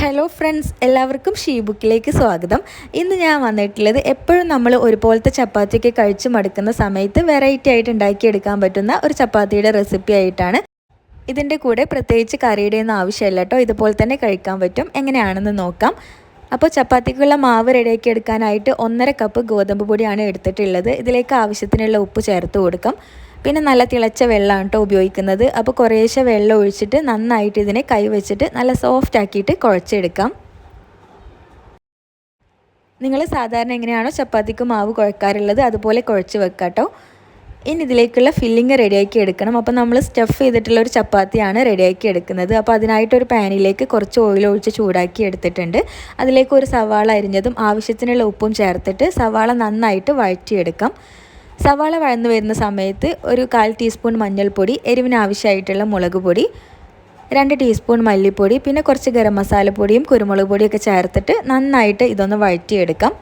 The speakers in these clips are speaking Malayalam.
ഹലോ ഫ്രണ്ട്സ് എല്ലാവർക്കും ഷീ ബുക്കിലേക്ക് സ്വാഗതം. ഇന്ന് ഞാൻ വന്നിട്ടുള്ളത് എപ്പോഴും നമ്മൾ ഒരുപോലത്തെ ചപ്പാത്തിയൊക്കെ കഴിച്ചു മടുക്കുന്ന സമയത്ത് വെറൈറ്റി ആയിട്ട് ഉണ്ടാക്കിയെടുക്കാൻ പറ്റുന്ന ഒരു ചപ്പാത്തിയുടെ റെസിപ്പി ആയിട്ടാണ്. ഇതിന്റെ കൂടെ പ്രത്യേകിച്ച് കറിയുടെ ഒന്നും ആവശ്യമില്ല കേട്ടോ. ഇതുപോലെ തന്നെ കഴിക്കാൻ പറ്റും. എങ്ങനെയാണെന്ന് നോക്കാം. അപ്പോൾ ചപ്പാത്തിക്കുള്ള മാവ് റെഡിയാക്കി എടുക്കാനായിട്ട് ഒന്നര കപ്പ് ഗോതമ്പ് പൊടിയാണ് എടുത്തിട്ടുള്ളത്. ഇതിലേക്ക് ആവശ്യത്തിനുള്ള ഉപ്പ് ചേർത്ത് കൊടുക്കാം. പിന്നെ നല്ല തിളച്ച വെള്ളമാണ് കേട്ടോ ഉപയോഗിക്കുന്നത്. അപ്പോൾ കുറേശ്ശെ വെള്ളം ഒഴിച്ചിട്ട് നന്നായിട്ട് ഇതിനെ കൈ വെച്ചിട്ട് നല്ല സോഫ്റ്റ് ആക്കിയിട്ട് കുഴച്ചെടുക്കാം. നിങ്ങൾ സാധാരണ എങ്ങനെയാണോ ചപ്പാത്തിക്ക് മാവ് കുഴക്കാറുള്ളത് അതുപോലെ കുഴച്ച് വെക്കാം കേട്ടോ ഇനി ഇതിലേക്കുള്ള ഫില്ലിങ് റെഡിയാക്കി എടുക്കണം. അപ്പോൾ നമ്മൾ സ്റ്റഫ് ചെയ്തിട്ടുള്ള ഒരു ചപ്പാത്തിയാണ് റെഡിയാക്കി എടുക്കുന്നത്. അപ്പോൾ അതിനായിട്ടൊരു പാനിലേക്ക് കുറച്ച് ഓയിൽ ഒഴിച്ച് ചൂടാക്കി എടുത്തിട്ടുണ്ട്. അതിലേക്ക് ഒരു സവാള അരിഞ്ഞതും ആവശ്യത്തിനുള്ള ഉപ്പും ചേർത്തിട്ട് സവാള നന്നായിട്ട് വഴറ്റിയെടുക്കാം. സവാള വഴന്നു വരുന്ന സമയത്ത് ഒരു കാൽ ടീസ്പൂൺ മഞ്ഞൾപ്പൊടി എരിവിന് ആവശ്യമായിട്ടുള്ള മുളക് പൊടി രണ്ട് ടീസ്പൂൺ മല്ലിപ്പൊടി പിന്നെ കുറച്ച് ഗരം മസാലപ്പൊടിയും കുരുമുളക് പൊടിയൊക്കെ ചേർത്തിട്ട് നന്നായിട്ട് ഇതൊന്ന് വഴറ്റിയെടുക്കാം.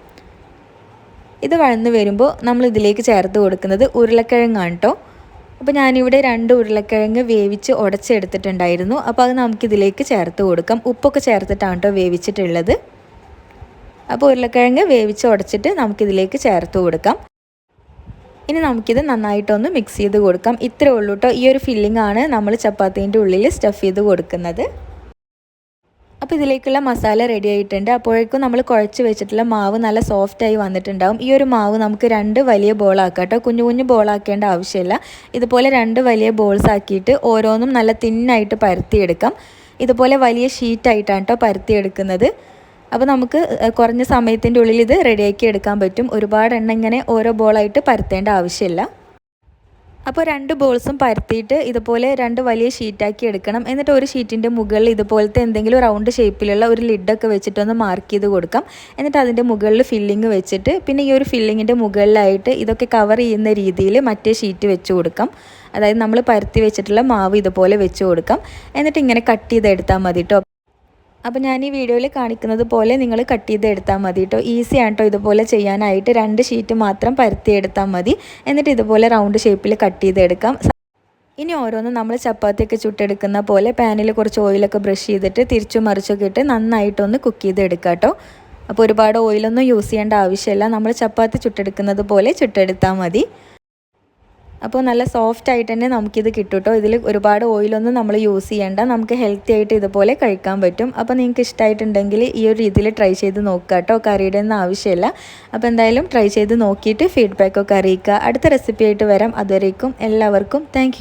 ഇത് വഴന്നു വരുമ്പോൾ നമ്മൾ ഇതിലേക്ക് ചേർത്ത് കൊടുക്കുന്നത് ഉരുളക്കിഴങ്ങാണ് കേട്ടോ അപ്പോൾ ഞാനിവിടെ രണ്ട് ഉരുളക്കിഴങ്ങ് വേവിച്ച് ഉടച്ചെടുത്തിട്ടുണ്ടായിരുന്നു. അപ്പോൾ അത് നമുക്കിതിലേക്ക് ചേർത്ത് കൊടുക്കാം. ഉപ്പൊക്കെ ചേർത്തിട്ടാണ് കേട്ടോ വേവിച്ചിട്ടുള്ളത്. അപ്പോൾ ഉരുളക്കിഴങ്ങ് വേവിച്ച് ഉടച്ചിട്ട് നമുക്കിതിലേക്ക് ചേർത്ത് കൊടുക്കാം. ഇനി നമുക്കിത് നന്നായിട്ടൊന്ന് മിക്സ് ചെയ്ത് കൊടുക്കാം. ഇത്രേ ഉള്ളൂ കേട്ടോ ഈ ഒരു ഫില്ലിംഗ് ആണ് നമ്മൾ ചപ്പാത്തീന്റെ ഉള്ളിൽ സ്റ്റഫ് ചെയ്ത് കൊടുക്കുന്നത്. അപ്പോൾ ഇതിലേക്കുള്ള മസാല റെഡി ആയിട്ടുണ്ട്. അപ്പോഴേക്കും നമ്മൾ കുഴച്ച് വെച്ചിട്ടുള്ള മാവ് നല്ല സോഫ്റ്റായി വന്നിട്ടുണ്ടാവും. ഈ ഒരു മാവ് നമുക്ക് രണ്ട് വലിയ ബോളാക്കാം കേട്ടോ കുഞ്ഞു കുഞ്ഞു ബോളാക്കേണ്ട ആവശ്യമില്ല. ഇതുപോലെ രണ്ട് വലിയ ബോൾസ് ആക്കിയിട്ട് ഓരോന്നും നല്ല തിന്നായിട്ട് പരത്തിയെടുക്കാം. ഇതുപോലെ വലിയ ഷീറ്റായിട്ടാണ് കേട്ടോ പരത്തിയെടുക്കുന്നത്. അപ്പോൾ നമുക്ക് കുറഞ്ഞ സമയത്തിന്റെ ഉള്ളിൽ ഇത് റെഡിയാക്കി എടുക്കാൻ പറ്റും. ഒരുപാട് എണ്ണ ഇങ്ങനെ ഓരോ ബോളായിട്ട് പരത്തേണ്ട ആവശ്യമില്ല. അപ്പോൾ രണ്ട് ബോൾസും പരത്തിയിട്ട് ഇതുപോലെ രണ്ട് വലിയ ഷീറ്റാക്കി എടുക്കണം. എന്നിട്ട് ഒരു ഷീറ്റിന്റെ മുകളിൽ ഇതുപോലത്തെ എന്തെങ്കിലും റൗണ്ട് ഷേപ്പിലുള്ള ഒരു ലിഡൊക്കെ വെച്ചിട്ടൊന്ന് മാർക്ക് ചെയ്ത് കൊടുക്കാം. എന്നിട്ട് അതിന്റെ മുകളിൽ ഫില്ലിങ് വെച്ചിട്ട് പിന്നെ ഈ ഒരു ഫില്ലിങ്ങിന്റെ മുകളിലായിട്ട് ഇതൊക്കെ കവർ ചെയ്യുന്ന രീതിയിൽ മറ്റേ ഷീറ്റ് വെച്ച് കൊടുക്കാം. അതായത് നമ്മൾ പരത്തി വെച്ചിട്ടുള്ള മാവ് ഇതുപോലെ വെച്ച് കൊടുക്കാം. എന്നിട്ട് ഇങ്ങനെ കട്ട് ചെയ്തെടുത്താൽ മതി കേട്ടോ അപ്പോൾ ഞാൻ ഈ വീഡിയോയിൽ കാണിക്കുന്നത് പോലെ നിങ്ങൾ കട്ട് ചെയ്ത് എടുത്താൽ മതി കേട്ടോ ഈസി ആണ് കേട്ടോ ഇതുപോലെ ചെയ്യാനായിട്ട്. രണ്ട് ഷീറ്റ് മാത്രം പരത്തി എടുത്താൽ മതി. എന്നിട്ട് ഇതുപോലെ റൗണ്ട് ഷേപ്പിൽ കട്ട് ചെയ്തെടുക്കാം ഇനി ഓരോന്നും നമ്മൾ ചപ്പാത്തിയൊക്കെ ചുട്ടെടുക്കുന്ന പോലെ പാനിൽ കുറച്ച് ഓയിലൊക്കെ ബ്രഷ് ചെയ്തിട്ട് തിരിച്ചു മറിച്ചൊക്കെ ഇട്ട് നന്നായിട്ടൊന്ന് കുക്ക് ചെയ്തെടുക്കാം കേട്ടോ അപ്പോൾ ഒരുപാട് ഓയിലൊന്നും യൂസ് ചെയ്യേണ്ട ആവശ്യമില്ല. നമ്മൾ ചപ്പാത്തി ചുട്ടെടുക്കുന്നത് പോലെ ചുട്ടെടുത്താൽ മതി. അപ്പോൾ നല്ല സോഫ്റ്റ് ആയിട്ട് തന്നെ നമുക്കിത് കിട്ടും കേട്ടോ ഇതിൽ ഒരുപാട് ഓയിലൊന്നും നമ്മൾ യൂസ് ചെയ്യേണ്ട. നമുക്ക് ഹെൽത്തി ആയിട്ട് ഇതുപോലെ കഴിക്കാൻ പറ്റും. അപ്പോൾ നിങ്ങൾക്ക് ഇഷ്ടമായിട്ടുണ്ടെങ്കിൽ ഈ ഒരു രീതിയിൽ ട്രൈ ചെയ്ത് നോക്കുക കേട്ടോ. കറിയുടെ ഒന്നും ആവശ്യമില്ല അപ്പോൾ എന്തായാലും ട്രൈ ചെയ്ത് നോക്കിയിട്ട് ഫീഡ്ബാക്കൊക്കെ അറിയിക്കുക. അടുത്ത റെസിപ്പി ആയിട്ട് വരാം. അതുവരേക്കും എല്ലാവർക്കും താങ്ക്